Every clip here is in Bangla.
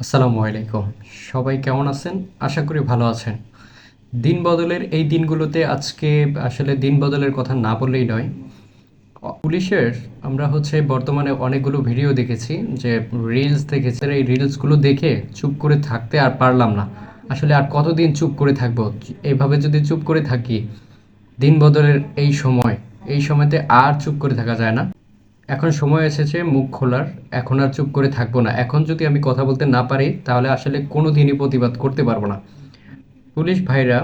আসসালামু আলাইকুম। সবাই কেমন আছেন? আশা করি ভালো আছেন। দিন বদলের এই দিনগুলোতে আজকে আসলে দিন বদলের কথা না বললেই নয়। পুলিশের আমরা হচ্ছে বর্তমানে অনেকগুলো ভিডিও দেখেছি যে রিলস দেখেছি। এই রিলসগুলো দেখে চুপ করে থাকতে আর পারলাম না। আসলে আর কতদিন চুপ করে থাকব? এইভাবে যদি চুপ করে থাকি, দিন বদলের এই সময়, এই সময়তে আর চুপ করে থাকা যায় না। এখন সময় এসেছে মুখ খোলার। এখন আর চুপ করে থাকব না। এখন যদি আমি কথা বলতে না পারি, তাহলে আসলে কোনো দিনই প্রতিবাদ করতে পারব না। পুলিশ ভাইরা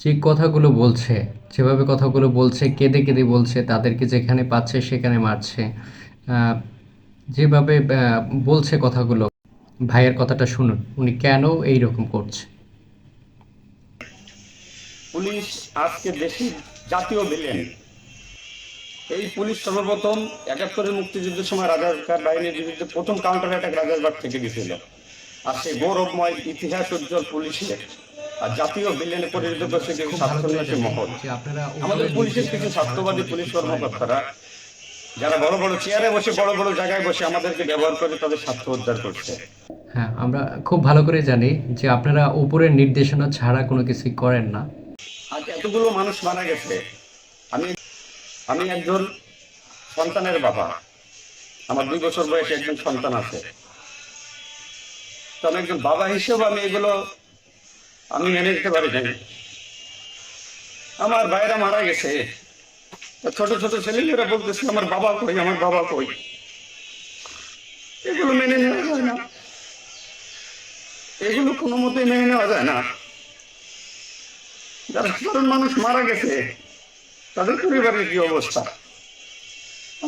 যে কথাগুলো বলছে, যেভাবে কথাগুলো বলছে, কেঁদে কেঁদে বলছে, তাদেরকে যেখানে পাচ্ছে সেখানে মারছে। যেভাবে বলছে কথাগুলো, ভাইয়ের কথাটা শুনুন, উনি কেন এই রকম করছে? পুলিশ আজকে দেশের জাতীয় ভিলেন এই পুলিশ সর্বপ্রথম একাত্তরের মুক্তিযুদ্ধের সময় রাজাকার বাহিনীর বিরুদ্ধে প্রথম কাউন্টার অ্যাটাক রাজারবাগ থেকে দিয়েছিল আর সেই গৌরবময় ইতিহাস উজ্জ্বল পুলিশের আর জাতীয় ভিলেনে পরিণত করছে কিছু করে স্বাস্থ্যবাদী মহল। আমাদের পুলিশের কিছু স্বাস্থ্যবাদী পুলিশ কর্মকর্তারা যারা বড় বড় চেয়ারে বসে বড় বড় জায়গায় বসে আমাদেরকে ব্যবহার করে তাদের স্বার্থ উদ্ধার করছে। হ্যাঁ আমরা খুব ভালো করে জানি যে আপনারা উপরের নির্দেশনা ছাড়া কোনো কিছুই করেন না। আজ এতগুলো মানুষ মারা গেছে। আমি একজন সন্তানের বাবা। আমার দুই বছর বয়সে একজন সন্তান আছে। তো আমি একজন বাবা হিসেবে আমি এগুলো আমি মেনে নিতে পারি নাই। আমার ভাইরা মারা গেছে। ছোট ছোট ছেলেমেয়েরা বলতেছে, আমার বাবা কই? আমার বাবা কই? এগুলো মেনে নেওয়া যায় না। এগুলো কোনো মতেই মেনে নেওয়া যায় না। যারা সাধারণ মানুষ মারা গেছে। তাদের পরিবারের কি অবস্থা?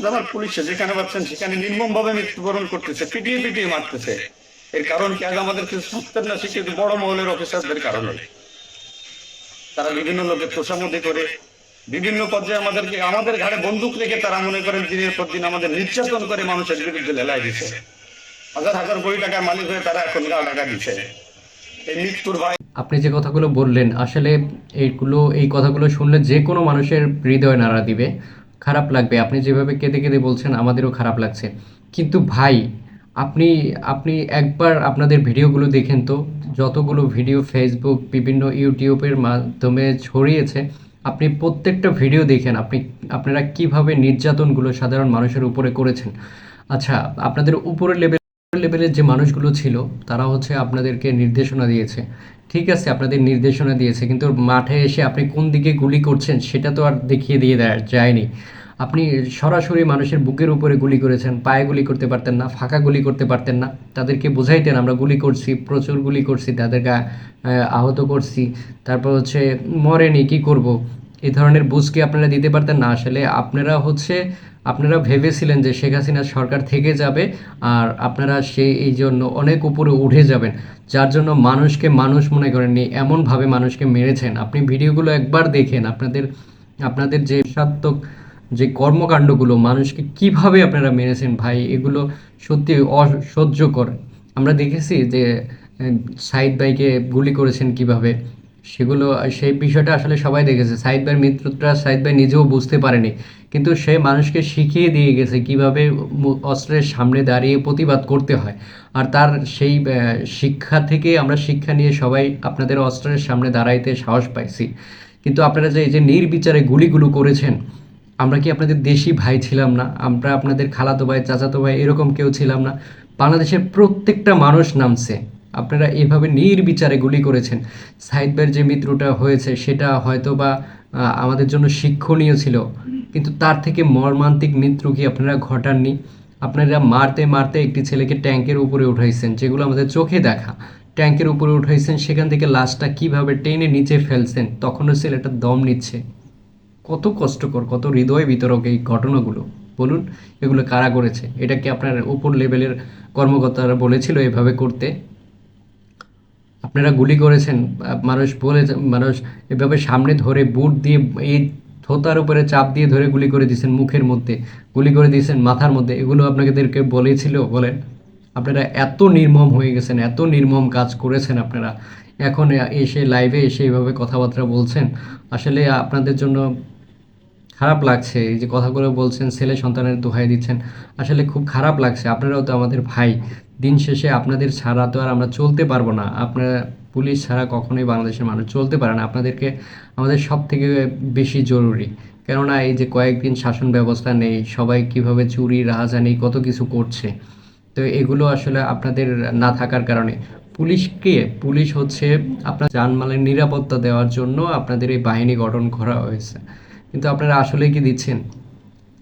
আমার পুলিশে যেখানে পাচ্ছেন, সেখানে নির্মম ভাবে মৃত্যুবরণ করতেছে, পিটিয়ে পিটিয়ে মারতেছে। এর কারণ কি? আজ আমাদের কিছু সত্যের না শিক্ষিত বড় মহলের অফিসারদের কারণে। তারা বিভিন্ন লোকের তোষামতি করে, বিভিন্ন পর্যায়ে আমাদেরকে, আমাদের ঘাড়ে বন্দুক রেখে তারা মনে করেন দিনের পর দিন আমাদের নির্যাতন করে মানুষের বিরুদ্ধে লেলাই দিছে হাজার হাজার কোটি টাকার মালিক হয়ে তারা এখন গা টাকা দিচ্ছে। এই মৃত্যুর ভয় আপনি যে কথাগুলো বললেন, আসলে এইগুলো, এই কথাগুলো শুনলে যে কোনো মানুষের হৃদয় নাড়া দিবে। খারাপ লাগবে। আপনি যেভাবে কেঁদে কেঁদে বলছেন, আমাদেরও খারাপ লাগছে। কিন্তু ভাই, আপনি আপনি একবার আপনাদের ভিডিওগুলো দেখেন তো, যতগুলো ভিডিও ফেসবুক বিভিন্ন ইউটিউবের মাধ্যমে ছড়িয়েছে, আপনি প্রত্যেকটা ভিডিও দেখেন, আপনি, আপনারা কীভাবে নির্যাতনগুলো সাধারণ মানুষের উপরে করেছেন। আচ্ছা আপনাদের উপরের লেভেল লেভেলের যে মানুষগুলো ছিল, তারা হচ্ছে আপনাদেরকে নির্দেশনা দিয়েছে। ঠিক আছে আপনাদের নির্দেশনা দিয়েছে কিন্তু মাঠে এসে আপনি কোন দিকে গুলি করছেন সেটা তো আর দেখিয়ে দিয়ে দেয় যায়নি। আপনি সরাসরি মানুষের বুকের উপরে গুলি করেছেন পায়ে গুলি করতে পারতেন না ফাঁকা গুলি করতে পারতেন না তাদেরকে বোঝাইতেন আমরা গুলি করছি প্রচুর গুলি করছি তাদের গা আহ, আহত করছি তারপর হচ্ছে মরেনি কি করব? এই ধরনের বুঝকে আপনারা দিতে পারতেন না। আসলে আপনারা হচ্ছে, আপনারা ভেবেছিলেন যে শেখ হাসিনা সরকার থেকে যাবে আর আপনারা সেই এই জন্য অনেক উপরে উঠে যাবেন, যার জন্য মানুষকে মানুষ মনে করেননি, এমনভাবে মানুষকে মেরেছেন। আপনি ভিডিওগুলো একবার দেখেন, আপনাদের আপনাদের যে সাত্মক যে কর্মকাণ্ডগুলো, মানুষকে কীভাবে আপনারা মেরেছেন ভাই, এগুলো সত্যি অসহ্যকর। আমরা দেখেছি যে সাইদ ভাইকে গুলি করেছেন কীভাবে সেগুলো, সেই বিষয়টা আসলে সবাই দেখেছে। সাইদ ভাইয়ের মৃত্যুটা সাইদ ভাই নিজেও বুঝতে পারেনি। কিন্তু সে মানুষকে শিখিয়ে দিয়ে গেছে কীভাবে অস্ত্রের সামনে দাঁড়িয়ে প্রতিবাদ করতে হয়। আর তার সেই শিক্ষা থেকে আমরা শিক্ষা নিয়ে সবাই আপনাদের অস্ত্রের সামনে দাঁড়াইতে সাহস পাইছি। কিন্তু আপনারা যে, এই যে নির্বিচারে গুলিগুলো করেছেন, আমরা কি আপনাদের দেশি ভাই ছিলাম না? আমরা আপনাদের খালাতো ভাই, চাচাতো ভাই এরকম কেউ ছিলাম না? বাংলাদেশের প্রত্যেকটা মানুষ নামছে। আপনারা এভাবে নির্বিচারে গুলি করেছেন। সাইদ ভাইয়ের যে মৃত্যুটা হয়েছে, সেটা হয়তো বা আমাদের জন্য শিক্ষণীয় ছিল। কিন্তু তার থেকে মর্মান্তিক মৃত্যু কি আপনারা ঘটাননি? আপনারা মারতে মারতে একটি ছেলেকে ট্যাঙ্কের উপরে উঠাইছেন, যেগুলো আমাদের চোখে দেখা। ট্যাঙ্কের উপরে উঠাইছেন, সেখান থেকে লাশটা কীভাবে টেনে নিচে ফেলছেন, তখনও ছেলেটা দম নিচ্ছে। কত কষ্টকর, কত হৃদয় বিতরক এই ঘটনাগুলো। বলুন, এগুলো কারা করেছে? এটা কি আপনার উপর লেভেলের কর্মকর্তারা বলেছিল এভাবে করতে? আপনারা গুলি করেছেন, মানুষ বলে মানুষ এভাবে সামনে ধরে বুট দিয়ে এই থোতার উপরে চাপ দিয়ে ধরে গুলি করে দিয়েছেন মুখের মধ্যে, গুলি করে দিয়েছেন মাথার মধ্যে, এগুলো আপনাদেরকে বলেছিল, বলেন। আপনারা এত নির্মম হয়ে গেছেন, এত নির্মম কাজ করেছেন আপনারা। এখন এসে লাইভে এসে এইভাবে কথাবার্তা বলছেন, আসলে আপনাদের জন্য খারাপ লাগছে, এই যে কথাগুলো বলছেন, ছেলে সন্তানের দোহাই দিচ্ছেন, আসলে খুব খারাপ লাগছে। আপনারাও তো আমাদের ভাই। দিন শেষে আপনাদের ছাড়া তো আর আমরা চলতে পারব না। আপনারা, পুলিশ ছাড়া কখনোই বাংলাদেশের মানুষ চলতে পারে না। আপনাদেরকে আমাদের সব থেকে বেশি জরুরি। কেননা এই যে কয়েকদিন শাসন ব্যবস্থা নেই, সবাই কীভাবে চুরি, রাহাজানি কত কিছু করছে, তো এগুলো আসলে আপনাদের না থাকার কারণে। পুলিশকে, পুলিশ হচ্ছে আপনার জানমালের নিরাপত্তা দেওয়ার জন্য আপনাদের এই বাহিনী গঠন করা হয়েছে। কিন্তু আপনারা আসলেই কি দিচ্ছেন?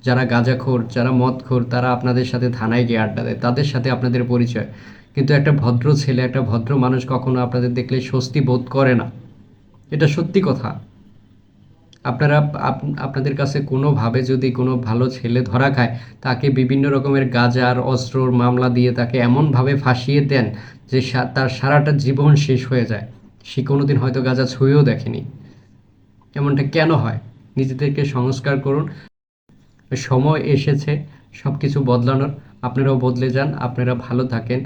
যারা গাঁজাখোর, যারা মদখোর, তারা আপনাদের সাথে থানায় গিয়ে আড্ডা দেয়, তাদের সাথে আপনাদের পরিচয়। কিন্তু একটা ভদ্র ছেলে, একটা ভদ্র মানুষ কখনো আপনাদের দেখলে স্বস্তি বোধ করে না। এটা সত্যি কথা। আপনারা আপ- আপনাদের কাছে কোনোভাবে যদি কোনো ভালো ছেলে ধরা খায়, তাকে বিভিন্ন রকমের গাজার অস্ত্রর মামলা দিয়ে তাকে এমনভাবে ফাঁসিয়ে দেন যে তার সারাটা জীবন শেষ হয়ে যায়। সে কোনোদিন হয়তো গাজা ছুঁয়েও দেখেনি। এমনটা কেন হয়? নিজেদেরকে সংস্কার করুন। সময় এসেছে সব কিছু বদলানোর। আপনারাও বদলে যান আপনারা ভালো থাকেন।